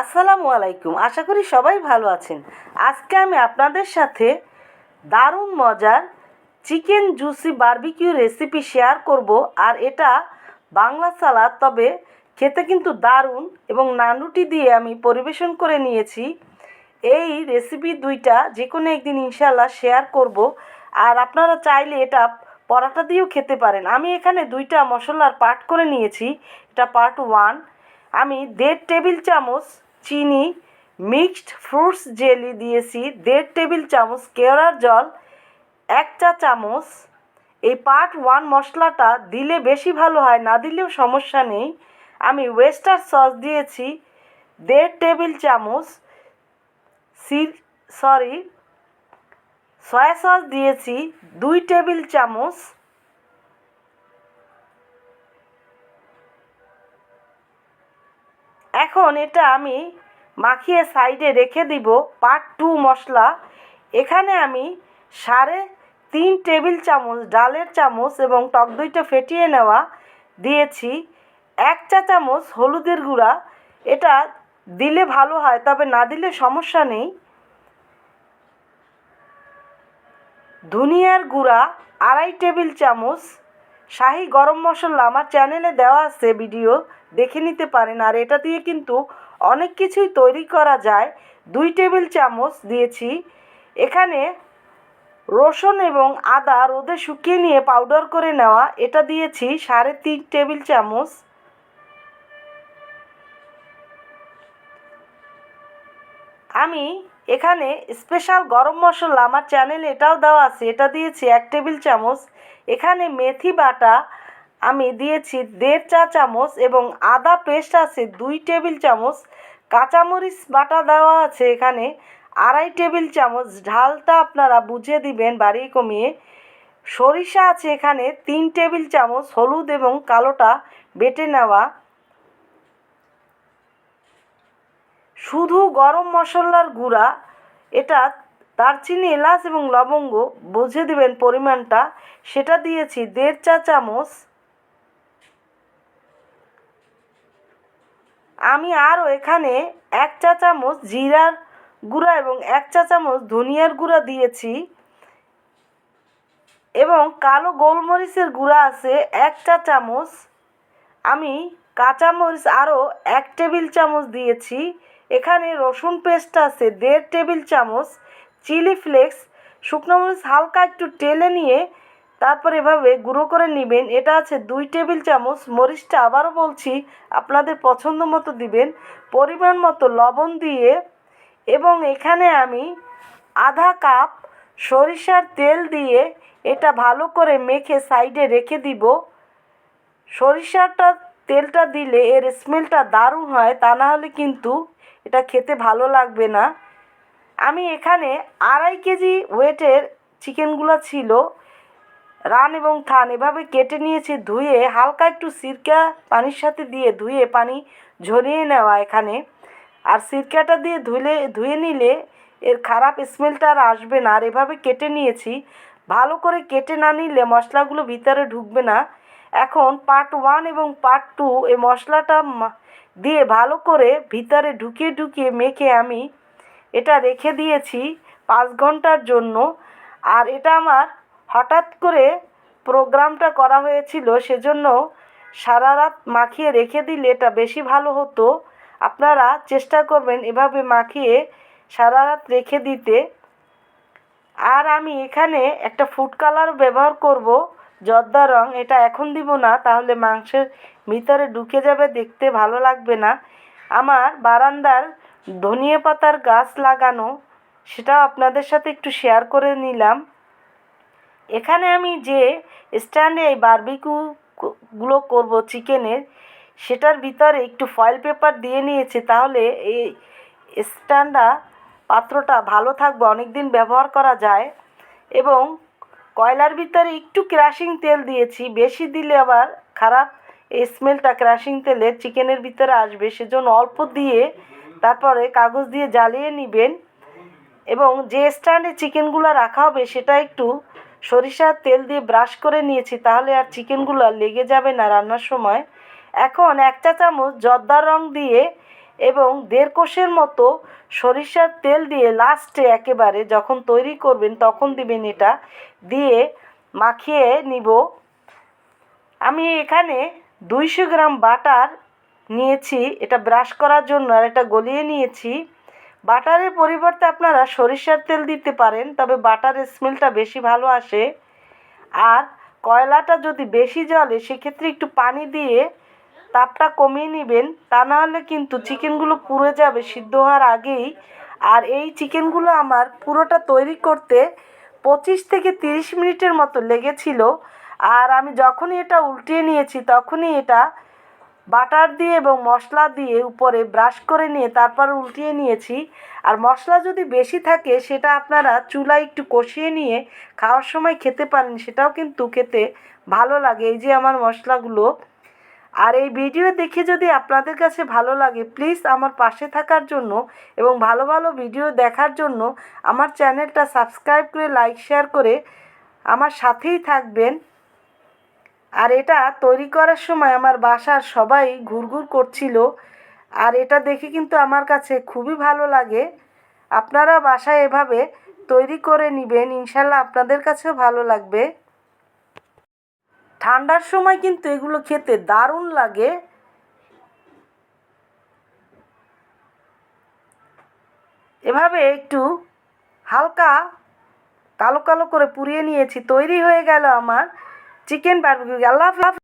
আসসালামু আলাইকুম। আশা করি সবাই ভালো আছেন। আজকে আমি আপনাদের সাথে দারুণ মজার chicken juicy barbecue recipe share করব। আর এটা বাংলা সালাদ, তবে খেতে কিন্তু দারুণ এবং নানরুটি দিয়ে আমি পরিবেশন করে নিয়েছি। এই রেসিপি দুইটা যে কোনো একদিন ইনশাল্লাহ শেয়ার করব। আর আপনারা চাইলে এটা পরাটা দিয়েও খেতে পারেন। আমি এখানে দুইটা মশলার পার্ট করে নিয়েছি। এটা পার্ট ওয়ান। আমি দেড় টেবিল চামচ চিনি, মিক্সড ফ্রুটস জেলি দিয়েছি, দেড় টেবিল চামচ কেওড়ার জল, এক চা চামচ। এই পার্ট ওয়ান মশলাটা দিলে বেশি ভালো হয়, না দিলেও সমস্যা নেই। আমি ওয়েস্টার সস দিয়েছি, দেড় টেবিল চামচ সি সরি সয়া সস দিয়েছি, দুই টেবিল চামচ এখন এটা আমি মাখিয়ে সাইডে রেখে দিব পার্ট টু মশলা। এখানে আমি সাড়ে তিন টেবিল চামচ ডালের চামচ এবং টক দইটা ফেটিয়ে নেওয়া দিয়েছি। এক চা চামচ হলুদের গুঁড়া। এটা দিলে ভালো হয়, তবে না দিলে সমস্যা নেই। ধনিয়ার গুঁড়া, আড়াই টেবিল চামচ। শাহি গরম মশলা আমার চ্যানেলে দেওয়া আছে ভিডিও দেখে নিতে পারেন। আর এটা দিয়ে কিন্তু অনেক কিছুই তৈরি করা যায়। দুই টেবিল চামচ দিয়েছি। এখানে রসুন এবং আদা রোদে শুকিয়ে নিয়ে পাউডার করে নেওয়া। এটা দিয়েছি সাড়ে তিন টেবিল চামচ। আমি এখানে স্পেশাল গরম মশলা আমার চ্যানেলে এটাও দেওয়া আছে। এটা দিয়েছি এক টেবিল চামচ। এখানে মেথি বাটা আমি দিয়েছি দেড় চা চামচ এবং আদা পেস্ট আছে দুই টেবিল চামচ, কাঁচামরিচ বাটা দেওয়া আছে এখানে, আড়াই টেবিল চামচ, ঝালটা আপনারা বুঝে দিবেন বাড়িয়ে কমিয়ে। সরিষা আছে এখানে তিন টেবিল চামচ, হলুদ এবং কালোটা বেটে নেওয়া। শুধু গরম মশলার গুঁড়া, এটা দারচিনি, এলাচ এবং লবঙ্গ বুঝে দিবেন পরিমাণটা। সেটা দিয়েছি দেড় চা চামচ। আমি আরও এখানে এক চা চামচ জিরার গুঁড়া এবং এক চা চামচ ধনিয়ার গুঁড়া দিয়েছি এবং কালো গোলমরিচের গুঁড়া আছে এক চা চামচ। আমি কাঁচামরিচ আরও এক টেবিল চামচ দিয়েছি। এখানে রসুন পেস্ট আছে দেড় টেবিল চামচ, চিলি ফ্লেক্স, শুকনো মরিচ হালকা একটু টেলে নিয়ে তারপর এভাবে গুঁড়ো করে নেবেন। এটা আছে দুই টেবিল চামচ। মরিচটা আবারও বলছি, আপনাদের পছন্দ মতো দিবেন। পরিমাণ মতো লবণ দিয়ে এবং এখানে আমি আধা কাপ সরিষার তেল দিয়ে এটা ভালো করে মেখে সাইডে রেখে দিব। সরিষাটা, তেলটা দিলে এর স্মেলটা দারুণ হয়, তা না হলে কিন্তু এটা খেতে ভালো লাগবে না। আমি এখানে আড়াই কেজি ওয়েটের চিকেনগুলো ছিল। রান এবং থান এভাবে কেটে নিয়েছি ধুয়ে, হালকা একটু সিরকা পানির সাথে দিয়ে ধুয়ে পানি ঝরিয়ে নেওয়া এখানে। আর সিরকাটা দিয়ে ধুলে, ধুয়ে নিলে এর খারাপ স্মেলটা আর আসবে না। আর এভাবে কেটে নিয়েছি। ভালো করে কেটে না নিলে মশলাগুলো ভিতরে ঢুকবে না। এখন পার্ট ওয়ান এবং পার্ট টু এই মশলাটা দিয়ে ভালো করে ভিতরে ঢুকিয়ে ঢুকিয়ে মেখে আমি এটা রেখে দিয়েছি পাঁচ ঘণ্টার জন্য। আর এটা আমার হঠাৎ করে প্রোগ্রামটা করা হয়েছিল, সেজন্য সারা রাত মাখিয়ে রেখে দিলে এটা বেশি ভালো হতো। আপনারা চেষ্টা করবেন এভাবে মাখিয়ে সারা রাত রেখে দিতে। আর আমি এখানে একটা ফুড কালার ব্যবহার করব, জর্দা রং, এটা এখন দিব না, তাহলে মাংসের ভিতরে ঢুকে যাবে, দেখতে ভালো লাগবে না। আমার বারান্দার ধনিয়া পাতার গাছ লাগানো, সেটাও আপনাদের সাথে একটু শেয়ার করে নিলাম। এখানে আমি যে স্ট্যান্ডে এই বারবিকিউগুলো করব চিকেনের, সেটার ভিতরে একটু ফয়েল পেপার দিয়ে নিয়েছি, তাহলে এই স্ট্যান্ডটা, পাত্রটা ভালো থাকবে অনেক দিন ব্যবহার করা যায়। এবং কয়লার ভিতরে একটু ক্রাশিং তেল দিয়েছি, বেশি দিলে আবার খারাপ এই স্মেলটা ক্রাশিং তেলের চিকেনের ভিতরে আসবে, সেজন্য অল্প দিয়ে তারপরে কাগজ দিয়ে জ্বালিয়ে নেবেন। এবং যে স্ট্যান্ডে চিকেনগুলো রাখা হবে, সেটা একটু সরিষার তেল দিয়ে ব্রাশ করে নিয়েছি, তাহলে আর চিকেনগুলো লেগে যাবে না রান্নার সময়। এখন এক চা চামচ জর্দার রং দিয়ে এবং দেড় কোষের মতো সরিষার তেল দিয়ে লাস্টে একেবারে যখন তৈরি করবেন তখন দিবেন এটা দিয়ে মাখিয়ে নিব। আমি এখানে দুইশো গ্রাম বাটার নিয়েছি, এটা ব্রাশ করার জন্য আর এটা গলিয়ে নিয়েছি। বাটারের পরিবর্তে আপনারা সরিষার তেল দিতে পারেন, তবে বাটারের স্মেলটা বেশি ভালো আসে। আর কয়লাটা যদি বেশি জলে সেক্ষেত্রে একটু পানি দিয়ে তাপটা কমিয়ে নেবেন। তা নাহলে কিন্তু চিকেনগুলো পুড়ে যাবে, সিদ্ধ হওয়ার আগেই। আর এই চিকেনগুলো আমার পুরোটা তৈরি করতে পঁচিশ থেকে তিরিশ মিনিটের মতো লেগেছিল। আর আমি যখনই এটা উল্টিয়ে নিয়েছি, তখনই এটা বাটার দিয়ে এবং মশলা দিয়ে উপরে ব্রাশ করে নিয়ে তারপর উল্টিয়ে নিয়েছি। আর মশলা যদি বেশি থাকে, সেটা আপনারা চুলায় একটু কষিয়ে নিয়ে খাওয়ার সময় খেতে পারেন, সেটাও কিন্তু খেতে ভালো লাগে। এই যে আমার মশলাগুলো। আর এই ভিডিও দেখে যদি আপনাদের কাছে ভালো লাগে, প্লিজ আমার পাশে থাকার জন্য এবং ভালো ভালো ভিডিও দেখার জন্য আমার চ্যানেলটা সাবস্ক্রাইব করে, লাইক, শেয়ার করে আমার সাথেই থাকবেন। আর এটা তৈরি করার সময় আমার বাসার সবাই ঘুরঘুর করছিল। আর এটা দেখে কিন্তু আমার কাছে খুবই ভালো লাগে। আপনারা বাসায় এভাবে তৈরি করে নেবেন, ইনশাল্লাহ আপনাদের কাছেও ভালো লাগবে। ঠান্ডার সময় কিন্তু এগুলো খেতে দারুণ লাগে। এভাবে একটু হালকা কালো কালো করে পুড়িয়ে নিয়েছি, তৈরি হয়ে গেল আমার। চিকেন বারবিকিউ আল্লাহ হাফেজ